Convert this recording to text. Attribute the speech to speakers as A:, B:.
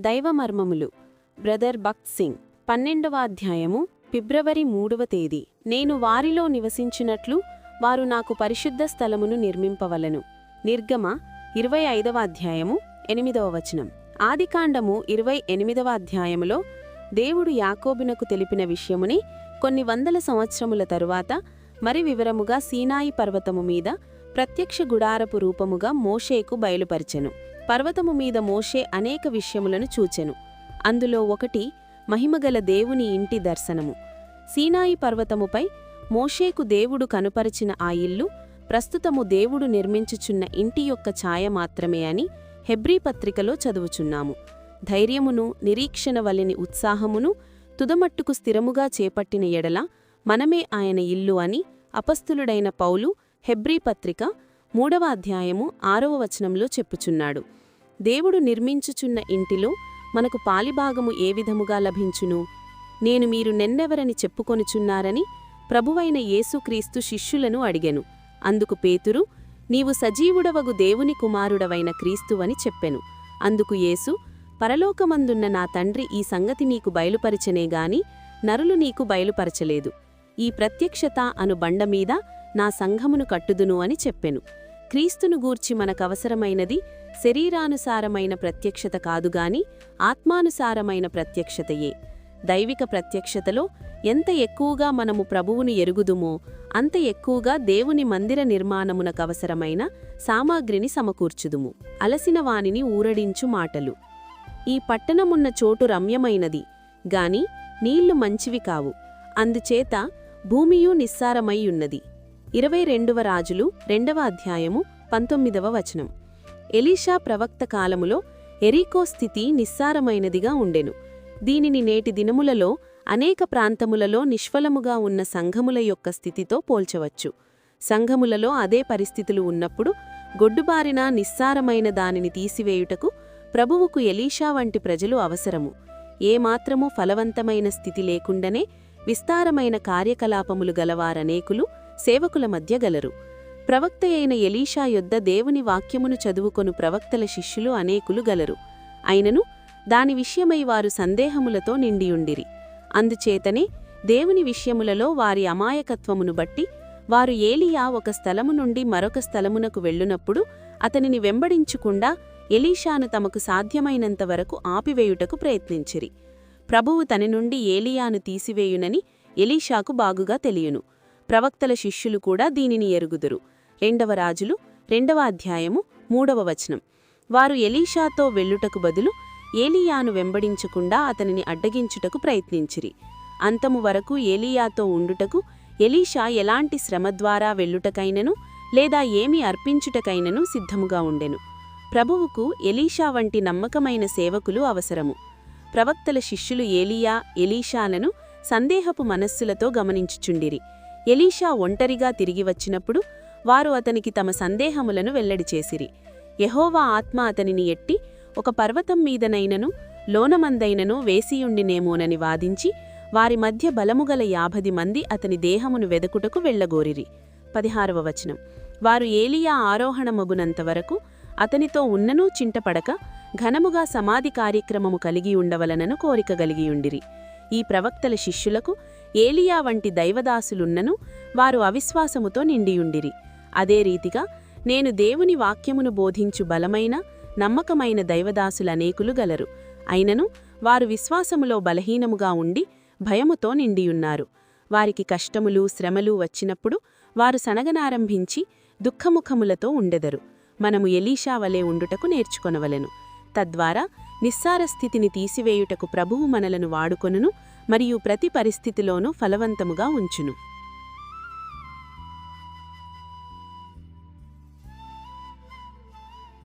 A: దైవమర్మములు. Brother Bakht Singh పన్నెండవ అధ్యాయము ఫిబ్రవరి మూడవ తేదీ. నేను వారిలో నివసించినట్లు వారు నాకు పరిశుద్ధ స్థలమును నిర్మింపవలను. నిర్గమ ఇరవై ఐదవ అధ్యాయము ఎనిమిదవ వచనం. ఆదికాండము ఇరవై ఎనిమిదవ అధ్యాయములో దేవుడు యాకోబునకు తెలిపిన విషయముని కొన్ని వందల సంవత్సరముల తరువాత మరి వివరముగా సీనాయి పర్వతము మీద ప్రత్యక్ష గుడారపు రూపముగా మోషేకు బయలుపరిచెను. పర్వతము మీద మోషే అనేక విషయములను చూచెను. అందులో ఒకటి మహిమగల దేవుని ఇంటి దర్శనము. సీనాయి పర్వతముపై మోషేకు దేవుడు కనుపరిచిన ఆ ఇల్లు ప్రస్తుతము దేవుడు నిర్మించుచున్న ఇంటి యొక్క ఛాయ మాత్రమే అని హెబ్రీ పత్రికలో చదువుచున్నాము. ధైర్యమును నిరీక్షణ వలెని ఉత్సాహమును తుదమట్టుకు స్థిరముగా చేపట్టిన ఎడల మనమే ఆయన ఇల్లు అని అపస్థులుడైన పౌలు హెబ్రీ పత్రిక మూడవ అధ్యాయము ఆరవ వచనంలో చెప్పుచున్నాడు. దేవుడు నిర్మించుచున్న ఇంటిలో మనకు పాలిభాగము ఏ విధముగా లభించును? నేను మీరు నెన్నెవరని చెప్పుకొనుచున్నారని ప్రభువైన యేసుక్రీస్తు శిష్యులను అడిగెను. అందుకు పేతురు నీవు సజీవుడవగు దేవుని కుమారుడవైన క్రీస్తువని చెప్పెను. అందుకు యేసు పరలోకమందున్న నా తండ్రి ఈ సంగతి నీకు బయలుపరచనేగాని నరులు నీకు బయలుపరచలేదు. ఈ ప్రత్యక్షత అను బండమీద నా సంఘమును కట్టుదును అని చెప్పెను. క్రీస్తును గూర్చి మనకవసరమైనది శరీరానుసారమైన ప్రత్యక్షత కాదుగాని ఆత్మానుసారమైన ప్రత్యక్షతయే. దైవిక ప్రత్యక్షతలో ఎంత ఎక్కువగా మనము ప్రభువును ఎరుగుదుమో అంత ఎక్కువగా దేవుని మందిర నిర్మాణమునకవసరమైన సామాగ్రిని సమకూర్చుదుము. అలసిన వానిని ఊరడించు మాటలు. ఈ పట్టణమున్న చోటు రమ్యమైనది గాని నీళ్ళు మంచివి కావు. అందుచేత భూమియు నిస్సారమైయున్నది ఇరవై రెండవ రాజులు రెండవ అధ్యాయము పంతొమ్మిదవ వచనం. ఎలీషా ప్రవక్త కాలములో ఎరీకో స్థితి నిస్సారమైనదిగా ఉండెను. దీనిని నేటి దినములలో అనేక ప్రాంతములలో నిష్ఫలముగా ఉన్న సంఘముల యొక్క స్థితితో పోల్చవచ్చు. సంఘములలో అదే పరిస్థితులు ఉన్నప్పుడు గొడ్డుబారిన నిస్సారమైన దానిని తీసివేయుటకు ప్రభువుకు ఎలీషా వంటి ప్రజలు అవసరము. ఏమాత్రమూ ఫలవంతమైన స్థితి లేకుండనే విస్తారమైన కార్యకలాపములు గలవారనేకులు సేవకుల మధ్య గలరు. ప్రవక్త అయిన ఎలీషా యొద్ద దేవుని వాక్యమును చదువుకొను ప్రవక్తల శిష్యులు అనేకులు గలరు. అయినను దాని విషయమై వారు సందేహములతో నిండియుండిరి. అందుచేతనే దేవుని విషయములలో వారి అమాయకత్వమును బట్టి వారు ఏలియా ఒక స్థలము నుండి మరొక స్థలమునకు వెళ్ళునప్పుడు అతనిని వెంబడించుకుండా ఎలీషాను తమకు సాధ్యమైనంత వరకు ఆపివేయుటకు ప్రయత్నించిరి. ప్రభువు తన నుండి ఏలియాను తీసివేయునని ఎలీషాకు బాగుగా తెలియను. ప్రవక్తల శిష్యులు కూడా దీనిని ఎరుగుదురు. రెండవ రాజులు రెండవ అధ్యాయము మూడవ వచనం. వారు ఎలీషాతో వెళ్ళుటకు బదులు ఏలియాను వెంబడించకుండా అతనిని అడ్డగించుటకు ప్రయత్నించిరి. అంతము వరకు ఏలియాతో ఉండుటకు ఎలీషా ఎలాంటి శ్రమ ద్వారా వెళ్ళుటకైనను లేదా ఏమి అర్పించుటకైనను సిద్ధముగా ఉండెను. ప్రభువుకు ఎలీషా వంటి నమ్మకమైన సేవకులు అవసరము. ప్రవక్తల శిష్యులు ఏలియా ఎలీషాలను సందేహపు మనస్సులతో గమనించుచుండిరి. ఎలీషా ఒంటరిగా తిరిగి వచ్చినప్పుడు వారు అతనికి తమ సందేహములను వెల్లడి చేసిరి. యహోవా ఆత్మ అతనిని ఎట్టి ఒక పర్వతం మీదనైనను లోనమందైనను వేసియుండినేమోనని వాదించి వారి మధ్య బలముగల యాభది మంది అతని దేహమును వెదకుటకు వెళ్ళగోరిరి పదిహారవ వచనం. వారు ఏలియా ఆరోహణమగునంతవరకు అతనితో ఉన్ననూ చింటపడక ఘనముగా సమాధి కార్యక్రమము కలిగి ఉండవలనను కోరిక కలిగియుండిరి ఈ ప్రవక్తల శిష్యులకు ఏలియా వంటి దైవదాసులున్నను వారు అవిశ్వాసముతో నిండియుండిరి. అదే రీతిగా నేను దేవుని వాక్యమును బోధించు బలమైన నమ్మకమైన దైవదాసులనేకులు గలరు. అయినను వారు విశ్వాసములో బలహీనముగా ఉండి భయముతో నిండియున్నారు. వారికి కష్టములు శ్రమలు వచ్చినప్పుడు వారు సనగనారంభించి దుఃఖముఖములతో ఉండెదరు. మనము ఎలీషా వలె ఉండుటకు నేర్చుకొనవలెను. తద్వారా నిస్సార స్థితిని తీసివేయుటకు ప్రభువు మనలను వాడుకొనును. మరియు ప్రతి పరిస్థితిలోనూ ఫలవంతముగా ఉంచును.